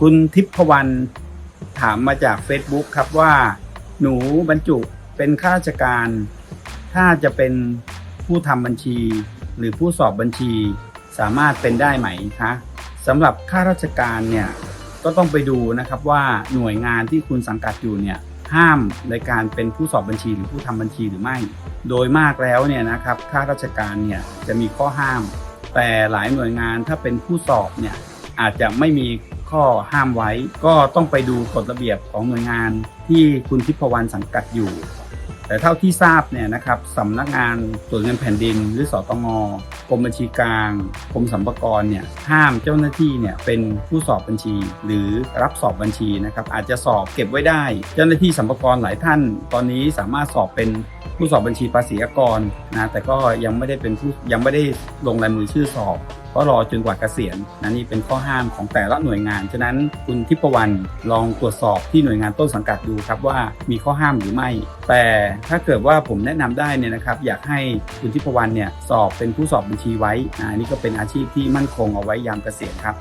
คุณทิพวรรณถามมาจาก Facebook ครับว่า หนูบรรจุเป็นข้าราชการ ถ้าจะเป็นผู้ทำบัญชี หรือผู้สอบบัญชีสามารถเป็นได้ไหมคะสำหรับข้าราชการเนี่ยก็ต้องไปดูนะครับว่าหน่วยงานที่คุณสังกัดอยู่เนี่ยห้ามในการเป็นผู้สอบบัญชีหรือผู้ทำบัญชีหรือไม่ โดยมากแล้วเนี่ยนะครับข้าราชการเนี่ยจะมีข้อห้าม แต่หลายหน่วยงานถ้าเป็นผู้สอบเนี่ยอาจจะไม่มี ข้อห้ามไว้ ก็ต้องไปดูกฎระเบียบของหน่วยงานที่คุณทิพวรรณสังกัดอยู่ แต่เท่าที่ทราบเนี่ยนะครับสำนักงานตรวจเงินแผ่นดิน หรือสตงกรมบัญชีกลางกรมสรรพากรเนี่ยห้ามเจ้าหน้าที่เนี่ยเป็นผู้สอบบัญชี หรือรับสอบบัญชีนะครับอาจจะสอบเก็บไว้ได้ เจ้าหน้าที่สรรพากรหลายท่าน ตอนนี้สามารถสอบเป็นผู้สอบบัญชีภาษีอากรนะแต่ก็ยังไม่ได้เป็นผู้ยังไม่ได้ลงลายมือชื่อสอบ ก็รอจนกว่าเกษียณนะนี่เป็นข้อห้ามของแต่ละหน่วยงาน ฉะนั้นคุณทิพวรรณลองตรวจสอบที่หน่วยงานต้นสังกัดดูครับว่ามีข้อห้ามหรือไม่ แต่ถ้าเกิดว่าผมแนะนำได้เนี่ยนะครับอยากให้คุณทิพวรรณเนี่ยสอบเป็นผู้สอบบัญชีไว้นะนี่ก็เป็นอาชีพที่มั่นคงเอาไว้ยามเกษียณครับ